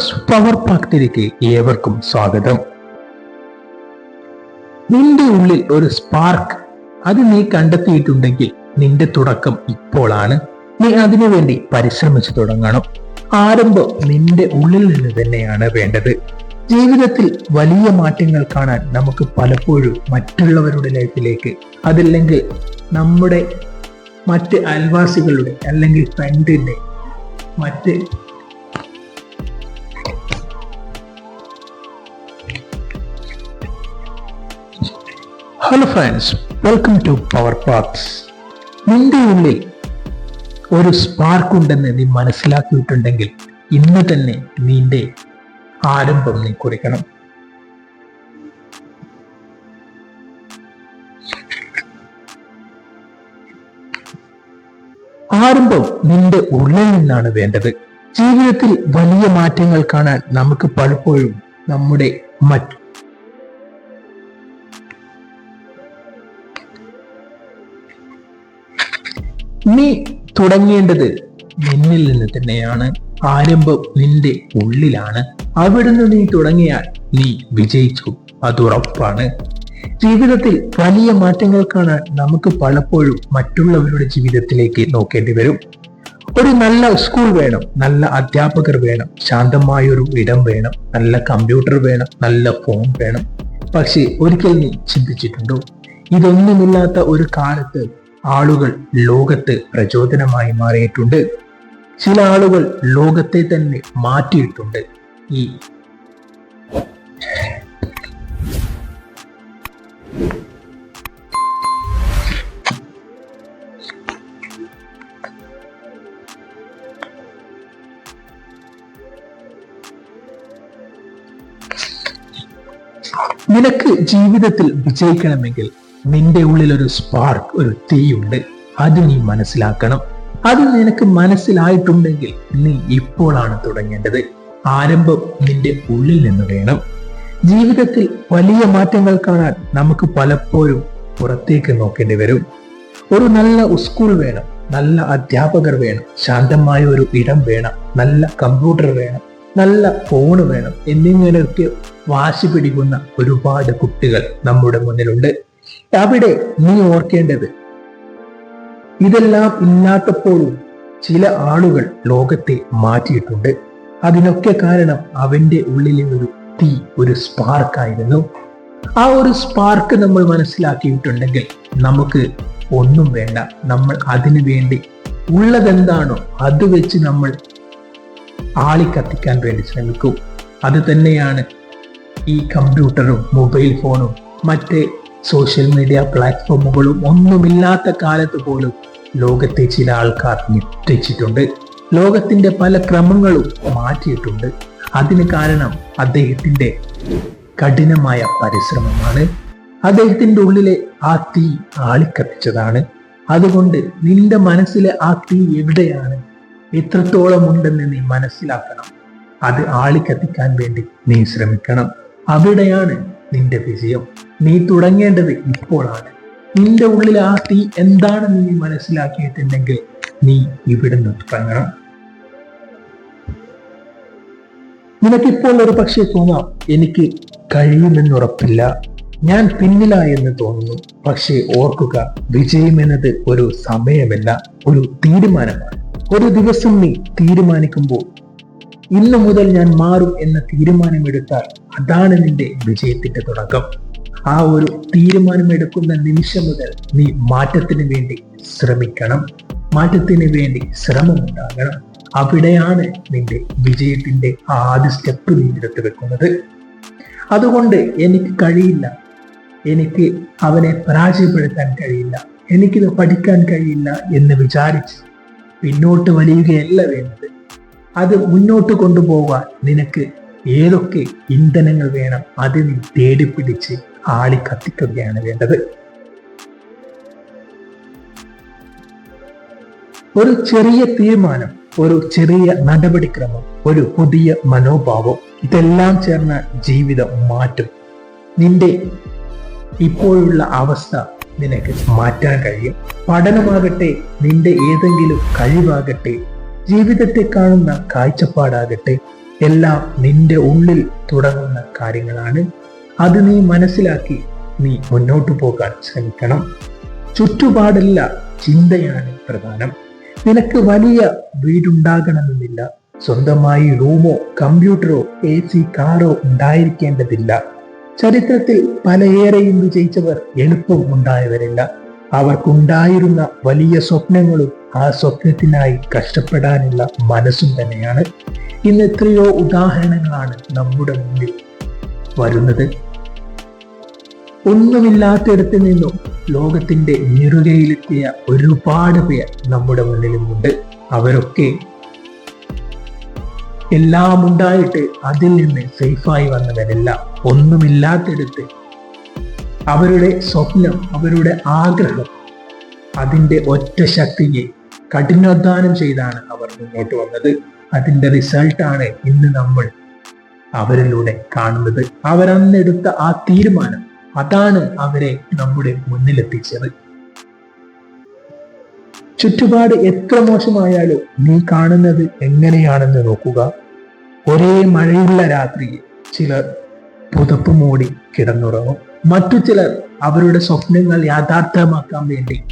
Friends power പാക്ടിലേക്ക് ഏവർക്കും സ്വാഗതം. നിന്റെ ഉള്ളിൽ ഒരു സ്പാർക്ക് അത് നീ കണ്ടെത്തിയിട്ടുണ്ടെങ്കിൽ നിന്റെ തുടക്കം ഇപ്പോഴാണ് നീ അതിനു വേണ്ടി പരിശ്രമിച്ചു തുടങ്ങണം. ആരംഭം നിന്റെ ഉള്ളിൽ നിന്ന് തന്നെയാണ് വേണ്ടത്. ജീവിതത്തിൽ വലിയ മാറ്റങ്ങൾ കാണാൻ നമുക്ക് പലപ്പോഴും മറ്റുള്ളവരുടെ ലൈഫിലേക്ക് അതല്ലെങ്കിൽ നമ്മുടെ മറ്റ് അയൽവാസികളുടെ അല്ലെങ്കിൽ ഫ്രണ്ടിന്റെ മറ്റ് hello friends welcome to power parts നിന്റെ ഉള്ളിൽ ഒരു സ്പാർക്ക് ഉണ്ടെന്ന് നീ മനസ്സിലാക്കിയിട്ടുണ്ടെങ്കിൽ ഇന്ന് തന്നെ നിന്റെ ആരംഭം നീ കുറിക്കണം. ആരംഭം നിന്റെ ഉള്ളിൽ നിന്നാണ് വേണ്ടത്. ജീവിതത്തിൽ വലിയ മാറ്റങ്ങൾ കാണാൻ നമുക്ക് പലപ്പോഴും നമ്മുടെ മറ്റ് നീ തുടങ്ങേണ്ടത് നിന്നിൽ നിന്ന് തന്നെയാണ്. ആരംഭം നിന്റെ ഉള്ളിലാണ്. അവിടുന്ന് നീ തുടങ്ങിയാൽ നീ വിജയിച്ചു. അത് ഉറപ്പാണ്. ജീവിതത്തിൽ വലിയ മാറ്റങ്ങൾ കാണാൻ നമുക്ക് പലപ്പോഴും മറ്റുള്ളവരുടെ ജീവിതത്തിലേക്ക് നോക്കേണ്ടി വരും. ഒരു നല്ല സ്കൂൾ വേണം നല്ല അധ്യാപകർ വേണം ശാന്തമായ ഒരു ഇടം വേണം നല്ല കമ്പ്യൂട്ടർ വേണം നല്ല ഫോൺ വേണം. പക്ഷേ ഒരിക്കൽ നീ ചിന്തിച്ചിട്ടുണ്ടോ? ഇതൊന്നുമില്ലാത്ത ഒരു കാലത്ത് ആളുകൾ ലോകത്ത് പ്രചോദനമായി മാറിയിട്ടുണ്ട്. ചില ആളുകൾ ലോകത്തെ തന്നെ മാറ്റിയിട്ടുണ്ട്. ഈ നിനക്ക് ജീവിതത്തിൽ വിജയിക്കണമെങ്കിൽ നിന്റെ ഉള്ളിൽ ഒരു സ്പാർക്ക് ഒരു തീയുണ്ട്. അത് നീ മനസ്സിലാക്കണം. അത് നിനക്ക് മനസ്സിലായിട്ടുണ്ടെങ്കിൽ നീ ഇപ്പോഴാണ് തുടങ്ങേണ്ടത്. ആരംഭം നിന്റെ ഉള്ളിൽ നിന്ന് വേണം. ജീവിതത്തിൽ വലിയ മാറ്റങ്ങൾ കാണാൻ നമുക്ക് പലപ്പോഴും പുറത്തേക്ക് നോക്കേണ്ടി വരും. ഒരു നല്ല സ്കൂൾ വേണം നല്ല അധ്യാപകർ വേണം ശാന്തമായ ഒരു ഇടം വേണം നല്ല കമ്പ്യൂട്ടർ വേണം നല്ല ഫോൺ വേണം എന്നിങ്ങനെയൊക്കെ വാശി പിടിക്കുന്ന ഒരുപാട് കുട്ടികൾ നമ്മുടെ മുന്നിലുണ്ട്. അവിടെ നീ ഓർക്കേണ്ടത്. ഇതെല്ലാം ഇല്ലാത്തപ്പോഴും ചില ആളുകൾ ലോകത്തെ മാറ്റിയിട്ടുണ്ട്. അതിനൊക്കെ കാരണം അവന്റെ ഉള്ളിലെ ഒരു തീ ഒരു സ്പാർക്കായിരുന്നു ആ ഒരു സ്പാർക്ക് നമ്മൾ മനസ്സിലാക്കിയിട്ടുണ്ടെങ്കിൽ നമുക്ക് ഒന്നും വേണ്ട. നമ്മൾ അതിനു വേണ്ടി ഉള്ളതെന്താണോ അത് വെച്ച് നമ്മൾ ആളി കത്തിക്കാൻ വേണ്ടി ശ്രമിക്കും. അത് തന്നെയാണ് ഈ കമ്പ്യൂട്ടറും മൊബൈൽ ഫോണും മറ്റ് സോഷ്യൽ മീഡിയ പ്ലാറ്റ്ഫോമുകളും ഒന്നുമില്ലാത്ത കാലത്ത് പോലും ലോകത്തെ ചില ആൾക്കാർ ഞെട്ടിച്ചിട്ടുണ്ട്. ലോകത്തിന്റെ പല ക്രമങ്ങളും മാറ്റിയിട്ടുണ്ട്. അതിന് കാരണം അദ്ദേഹത്തിന്റെ കഠിനമായ പരിശ്രമമാണ്. അദ്ദേഹത്തിന്റെ ഉള്ളിലെ ആ തീ ആളിക്കത്തിച്ചതാണ്. അതുകൊണ്ട് നിന്റെ മനസ്സിലെ ആ തീ എവിടെയാണ്? എത്രത്തോളം ഉണ്ടെന്ന് നീ മനസ്സിലാക്കണം. അത് ആളിക്കത്തിക്കാൻ വേണ്ടി നീ ശ്രമിക്കണം. അവിടെയാണ് നിന്റെ വിജയം. നീ തുടങ്ങേണ്ടത് ഇപ്പോഴാണ്. നിന്റെ ഉള്ളിൽ ആ തീ എന്താണെന്ന് നീ മനസ്സിലാക്കിയിട്ടുണ്ടെങ്കിൽ നീ ഇവിടുന്ന് തുടങ്ങണം നിനക്കിപ്പോൾ ഒരു പക്ഷേ തോന്നാം എനിക്ക് കഴിയുമെന്ന് ഉറപ്പില്ല ഞാൻ പിന്നിലായെന്ന് തോന്നുന്നു. പക്ഷേ ഓർക്കുക വിജയം എന്നത് ഒരു സമയമല്ല ഒരു തീരുമാനമാണ്. ഒരു ദിവസം നീ തീരുമാനിക്കുമ്പോൾ ഇന്നു മുതൽ ഞാൻ മാറും എന്ന തീരുമാനമെടുത്താൽ അതാണ് നിന്റെ വിജയത്തിന്റെ തുടക്കം. ആ ഒരു തീരുമാനമെടുക്കുന്ന നിമിഷം മുതൽ നീ മാറ്റത്തിന് വേണ്ടി ശ്രമിക്കണം. മാറ്റത്തിന് വേണ്ടി ശ്രമമുണ്ടാകണം. അവിടെയാണ് നിന്റെ വിജയത്തിന്റെ ആദ്യ സ്റ്റെപ്പ് നീ വെക്കുന്നത്. അതുകൊണ്ട് എനിക്ക് കഴിയില്ല. എനിക്ക് അവനെ പരാജയപ്പെടുത്താൻ കഴിയില്ല. എനിക്കിത് പഠിക്കാൻ കഴിയില്ല എന്ന് വിചാരിച്ച് പിന്നോട്ട് വലിയുകയല്ല വേണ്ടത്. അത് മുന്നോട്ട് കൊണ്ടുപോകാൻ നിനക്ക് ഏതൊക്കെ ഇന്ധനങ്ങൾ വേണം അതിൽ തേടി പിടിച്ച് ആളി കത്തിക്കുകയാണ് വേണ്ടത്. ഒരു ചെറിയ തീരുമാനം ഒരു ചെറിയ നടപടിക്രമം ഒരു പുതിയ മനോഭാവം ഇതെല്ലാം ചേർന്ന ജീവിതം മാറ്റും. നിന്റെ ഇപ്പോഴുള്ള അവസ്ഥ നിനക്ക് മാറ്റാൻ കഴിയും. പഠനമാകട്ടെ നിന്റെ ഏതെങ്കിലും കഴിവാകട്ടെ ജീവിതത്തെ കാണുന്ന കാഴ്ചപ്പാടാകട്ടെ എല്ലാം നിന്റെ ഉള്ളിൽ തുടങ്ങുന്ന കാര്യങ്ങളാണ്. അത് നീ മനസ്സിലാക്കി നീ മുന്നോട്ടു പോകാൻ ശ്രമിക്കണം. ചുറ്റുപാടല്ല ചിന്തയാണ് പ്രധാനം. നിനക്ക് വലിയ വീടുണ്ടാകണമെന്നില്ല. സ്വന്തമായി റൂമോ കമ്പ്യൂട്ടറോ എ സി കാറോ ഉണ്ടായിരിക്കേണ്ടതില്ല. ചരിത്രത്തിൽ പലയേറെയും വിജയിച്ചവർ എളുപ്പം ഉണ്ടായവരില്ല. അവർക്കുണ്ടായിരുന്ന വലിയ സ്വപ്നങ്ങളും ആ സ്വപ്നത്തിനായി കഷ്ടപ്പെടാനുള്ള മനസ്സും തന്നെയാണ്. ഇന്ന് എത്രയോ ഉദാഹരണങ്ങളാണ് നമ്മുടെ മുന്നിൽ വരുന്നത്. ഒന്നുമില്ലാത്തിടത്ത് നിന്നും ലോകത്തിന്റെ നിറുകയിലെത്തിയ ഒരുപാട് പേർ നമ്മുടെ മുന്നിലുമുണ്ട്. അവരൊക്കെ എല്ലാം ഉണ്ടായിട്ട് അതിൽ നിന്ന് സേഫായി വന്നവരല്ല. ഒന്നുമില്ലാത്തിടത്ത് അവരുടെ സ്വപ്നം അവരുടെ ആഗ്രഹം അതിന്റെ ഒറ്റ ശക്തിയെ കഠിനാധ്വാനം ചെയ്താണ് അവർ മുന്നോട്ട് വന്നത്. അതിന്റെ റിസൾട്ടാണ് ഇന്ന് നമ്മൾ അവരിലൂടെ കാണുന്നത്. അവരന്നെടുത്ത ആ തീരുമാനം അതാണ് അവരെ നമ്മുടെ മുന്നിലെത്തിച്ചത്. ചുറ്റുപാട് എത്ര മോശമായാലും നീ കാണുന്നത് എങ്ങനെയാണെന്ന് നോക്കുക. ഒരേ മഴയുള്ള രാത്രി ചിലർ പുതപ്പ് മൂടി കിടന്നുറങ്ങും. മറ്റു ചിലർ അവരുടെ സ്വപ്നങ്ങൾ യാഥാർത്ഥ്യമാക്കാൻ വേണ്ടി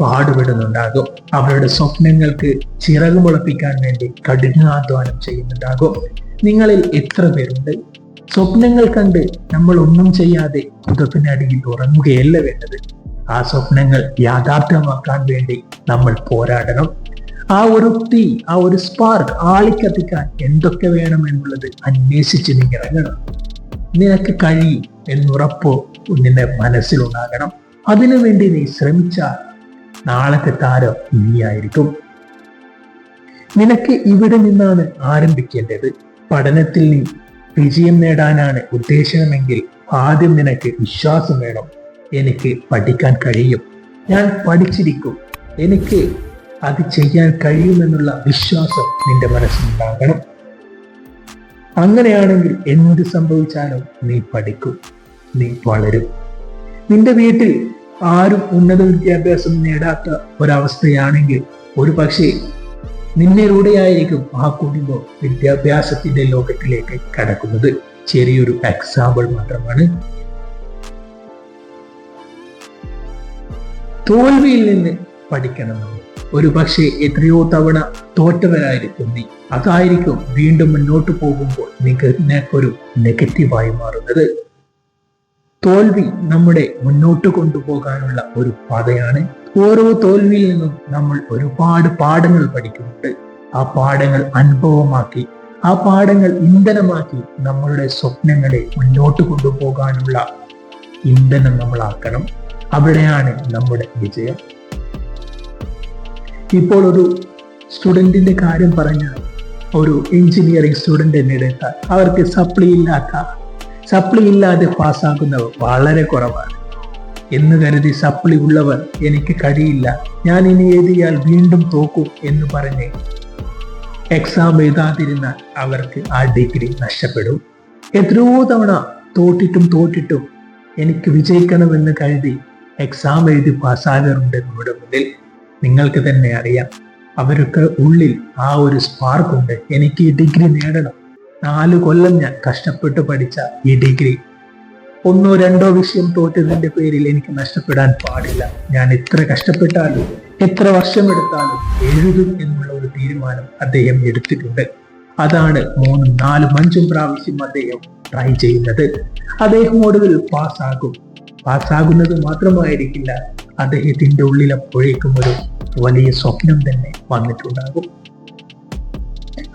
പാടുപെടുന്നുണ്ടാകും. അവരുടെ സ്വപ്നങ്ങൾക്ക് ചിറക് മുളപ്പിക്കാൻ വേണ്ടി കഠിനാധ്വാനം ചെയ്യുന്നുണ്ടാകും. നിങ്ങളിൽ എത്ര പേരുണ്ട്? സ്വപ്നങ്ങൾ കണ്ട് നമ്മൾ ഒന്നും ചെയ്യാതെ പുതപ്പിനടിയിൽ ഉറങ്ങുകയല്ല വേണ്ടത്. ആ സ്വപ്നങ്ങൾ യാഥാർത്ഥ്യമാക്കാൻ വേണ്ടി നമ്മൾ പോരാടണം. ആ ഒരു തീ ആ ഒരു സ്പാർക്ക് ആളിക്കത്തിക്കാൻ എന്തൊക്കെ വേണം എന്നുള്ളത് അന്വേഷിച്ച് നീ ഇറങ്ങണം. നിനക്ക് കഴിയും എന്നുറപ്പോ നിന്റെ മനസ്സിലുണ്ടാകണം. അതിനുവേണ്ടി നീ ശ്രമിച്ചാൽ നാളത്തെ താരം നീയായിരിക്കും നിനക്ക് ഇവിടെ നിന്നാണ് ആരംഭിക്കേണ്ടത്. പഠനത്തിൽ നീ വിജയം നേടാനാണ് ഉദ്ദേശമെങ്കിൽ ആദ്യം നിനക്ക് വിശ്വാസം വേണം. എനിക്ക് പഠിക്കാൻ കഴിയും. ഞാൻ പഠിച്ചിരിക്കും. എനിക്ക് അത് ചെയ്യാൻ കഴിയുമെന്നുള്ള വിശ്വാസം നിന്റെ മനസ്സിലുണ്ടാകണം. അങ്ങനെയാണെങ്കിൽ എന്ത് സംഭവിച്ചാലും നീ പഠിക്കും. നീ വളരും. നിന്റെ വീട്ടിൽ ആരും ഉന്നത വിദ്യാഭ്യാസം നേടാത്ത ഒരവസ്ഥയാണെങ്കിൽ ഒരു പക്ഷേ നിന്നിലൂടെയായിരിക്കും ആ കുടുംബം വിദ്യാഭ്യാസത്തിന്റെ ലോകത്തിലേക്ക് കടക്കുന്നത്. ചെറിയൊരു എക്സാമ്പിൾ മാത്രമാണ്. തോൽവിയിൽ നിന്ന് പഠിക്കണം. നമ്മൾ ഒരു പക്ഷേ എത്രയോ തവണ തോറ്റവരായിരിക്കും നീ. അതായിരിക്കും വീണ്ടും മുന്നോട്ട് പോകുമ്പോൾ നിനക്കൊരു നെഗറ്റീവായി മാറുന്നത്. തോൽവി നമ്മുടെ മുന്നോട്ട് കൊണ്ടുപോകാനുള്ള ഒരു പാതയാണ്. ഓരോ തോൽവിയിൽ നിന്നും നമ്മൾ ഒരുപാട് പാഠങ്ങൾ പഠിക്കുന്നുണ്ട്. ആ പാഠങ്ങൾ അനുഭവമാക്കി ആ പാഠങ്ങൾ ഇന്ധനമാക്കി നമ്മളുടെ സ്വപ്നങ്ങളെ മുന്നോട്ട് കൊണ്ടുപോകാനുള്ള ഇന്ധനം നമ്മളാക്കണം. അവിടെയാണ് നമ്മുടെ വിജയം. ഇപ്പോൾ ഒരു സ്റ്റുഡന്റിന്റെ കാര്യം പറഞ്ഞാൽ ഒരു എഞ്ചിനീയറിംഗ് സ്റ്റുഡന്റ് എന്നെടുത്താൽ അവർക്ക് സപ്ലി ഇല്ലാത്ത സപ്ലി ഇല്ലാതെ പാസ്സാക്കുന്നവർ വളരെ കുറവാണ്. എന്ന് കരുതി സപ്ലി ഉള്ളവർ എനിക്ക് കഴിയില്ല. ഞാൻ ഇനി എഴുതിയാൽ വീണ്ടും തോക്കും എന്ന് പറഞ്ഞ് എക്സാം എഴുതാതിരുന്നാൽ അവർക്ക് ആ ഡിഗ്രി നഷ്ടപ്പെടും. എത്രയോ തവണ തോറ്റിട്ടും തോറ്റിട്ടും എനിക്ക് വിജയിക്കണമെന്ന് കരുതി എക്സാം എഴുതി പാസ്സാകാറുണ്ട് നമ്മുടെ മുന്നിൽ. നിങ്ങൾക്ക് തന്നെ അറിയാം. അവർക്ക് ഉള്ളിൽ ആ ഒരു സ്പാർക്ക് ഉണ്ട്. എനിക്ക് ഈ ഡിഗ്രി നേടണം. നാല് കൊല്ലം ഞാൻ കഷ്ടപ്പെട്ട് പഠിച്ച ഈ ഡിഗ്രി ഒന്നോ രണ്ടോ വിഷയം തോറ്റതിന്റെ പേരിൽ എനിക്ക് നഷ്ടപ്പെടാൻ പാടില്ല. ഞാൻ എത്ര കഷ്ടപ്പെട്ടാലും എത്ര വർഷമെടുത്താലും എഴുതും എന്നുള്ള ഒരു തീരുമാനം അദ്ദേഹം എടുത്തിട്ടുണ്ട്. അതാണ് മൂന്നും നാലും അഞ്ചും പ്രാവശ്യം അദ്ദേഹം ട്രൈ ചെയ്യുന്നത്. അദ്ദേഹം ഒടുവിൽ പാസ്സാകും. പാസ്സാകുന്നത് മാത്രമായിരിക്കില്ല അദ്ദേഹത്തിന്റെ ഉള്ളിൽ അപ്പോഴേക്കും ഒരു വലിയ സ്വപ്നം തന്നെ വന്നിട്ടുണ്ടാകും.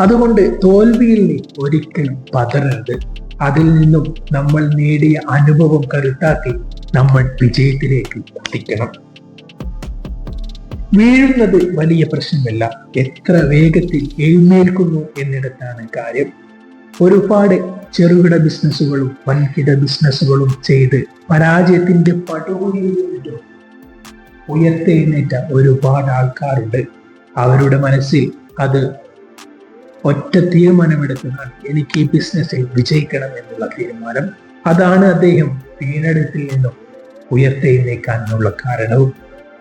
അതുകൊണ്ട് തോൽവിയിൽ നീ ഒരിക്കലും പതറരുത്. അതിൽ നിന്നും നമ്മൾ നേടിയ അനുഭവം കരുത്താക്കി നമ്മൾ വിജയത്തിലേക്ക് എത്തിക്കണം. വീഴുന്നത് വലിയ പ്രശ്നമല്ല. എത്ര വേഗത്തിൽ എഴുന്നേൽക്കുന്നു എന്നിടത്താണ് കാര്യം. ഒരുപാട് ചെറുകിട ബിസിനസ്സുകളും വൻകിട ബിസിനസ്സുകളും ചെയ്ത് പരാജയത്തിന്റെ പടുകുഴിയിൽ ഉയർത്തെഴുന്നേറ്റ ഒരുപാട് ആൾക്കാരുണ്ട്. അവരുടെ മനസ്സിൽ അത് ഒറ്റ തീരുമാനമെടുക്കുന്ന എനിക്ക് ഈ ബിസിനസ്സിൽ വിജയിക്കണം എന്നുള്ള തീരുമാനം. അതാണ് അദ്ദേഹം വീണെടുത്തിൽ നിന്നും ഉയർത്തെഴുന്നേക്കാനുള്ള കാരണവും.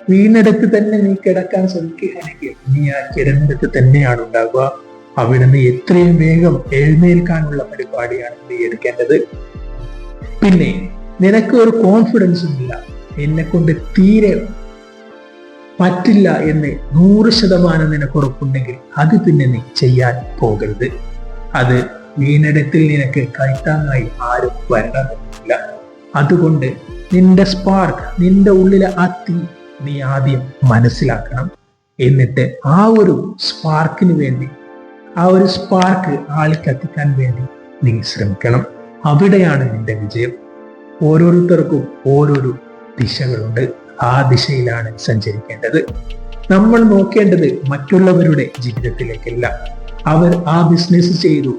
വീണെടുത്ത് തന്നെ നീ കിടക്കാൻ ശ്രമിക്കുകയാണെങ്കിൽ നീ ആ കിടന്നിടത്ത് തന്നെയാണ് ഉണ്ടാവുക. നിന്ന് എത്രയും വേഗം എഴുന്നേൽക്കാനുള്ള പരിപാടിയാണ് നീ എടുക്കേണ്ടത്. പിന്നെ നിനക്ക് ഒരു കോൺഫിഡൻസും ഇല്ല. എന്നെ കൊണ്ട് തീരെ പറ്റില്ല എന്ന് നൂറ് ശതമാനം നിനക്ക് ഉറപ്പുണ്ടെങ്കിൽ അത് പിന്നെ നീ ചെയ്യാൻ പോകരുത്. അത് വീണിടത്തിൽ നിനക്ക് കൈത്താങ്ങായി ആരും വരണമെന്നില്ല. അതുകൊണ്ട് നിന്റെ സ്പാർക്ക് നിന്റെ ഉള്ളിലെ ആ തീ നീ ആദ്യം മനസ്സിലാക്കണം. എന്നിട്ട് ആ ഒരു സ്പാർക്കിന് വേണ്ടി ആ ഒരു സ്പാർക്ക് ആളിൽ കത്തിക്കാൻ വേണ്ടി നീ ശ്രമിക്കണം. അവിടെയാണ് നിന്റെ വിജയം. ഓരോരുത്തർക്കും ഓരോരോ ദിശകളുണ്ട്. ആ ദിശയിലാണ് സഞ്ചരിക്കേണ്ടത്. നമ്മൾ നോക്കേണ്ടത് മറ്റുള്ളവരുടെ ജീവിതത്തിലേക്കല്ല. അവർ ആ ബിസിനസ് ചെയ്തു.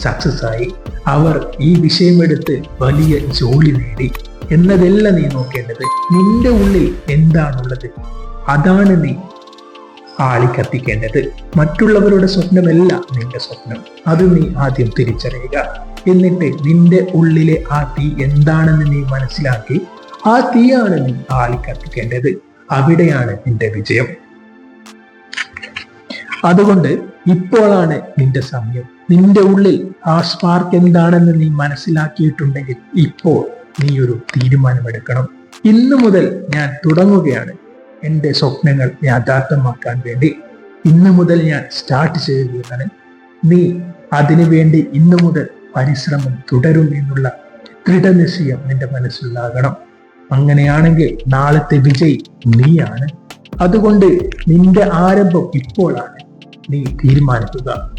സക്സസ് ആയി. അവർ ഈ വിഷയമെടുത്ത് വലിയ ജോലി നേടി. എന്നതല്ല നീ നോക്കേണ്ടത് നിന്റെ ഉള്ളിൽ എന്താണുള്ളത്? അതാണ് നീ ആളി കത്തിക്കേണ്ടത് മറ്റുള്ളവരുടെ സ്വപ്നമല്ല നിന്റെ സ്വപ്നം. അത് നീ ആദ്യം തിരിച്ചറിയുക. എന്നിട്ട് നിന്റെ ഉള്ളിലെ ആ തീ എന്താണെന്ന് നീ മനസ്സിലാക്കി ആ തീയാണ് നീ ആളി കത്തിക്കേണ്ടത് അവിടെയാണ് നിന്റെ വിജയം. അതുകൊണ്ട് ഇപ്പോഴാണ് നിന്റെ സമയം. നിന്റെ ഉള്ളിൽ ആ സ്പാർക്ക് എന്താണെന്ന് നീ മനസ്സിലാക്കിയിട്ടുണ്ടെങ്കിൽ ഇപ്പോൾ നീ ഒരു തീരുമാനമെടുക്കണം. ഇന്നു മുതൽ ഞാൻ തുടങ്ങുകയാണ് എന്റെ സ്വപ്നങ്ങൾ യാഥാർത്ഥ്യമാക്കാൻ വേണ്ടി. ഇന്നു മുതൽ ഞാൻ സ്റ്റാർട്ട് ചെയ്യുകയാണ്. നീ അതിനുവേണ്ടി ഇന്നു മുതൽ പരിശ്രമം തുടരും എന്നുള്ള ദൃഢനിശ്ചയം നിന്റെ മനസ്സിലാകണം അങ്ങനെയാണെങ്കിൽ നാളത്തെ വിജയ് നീയാണ്. അതുകൊണ്ട് നിന്റെ ആരംഭം ഇപ്പോഴാണ്. നീ തീരുമാനിക്കുക.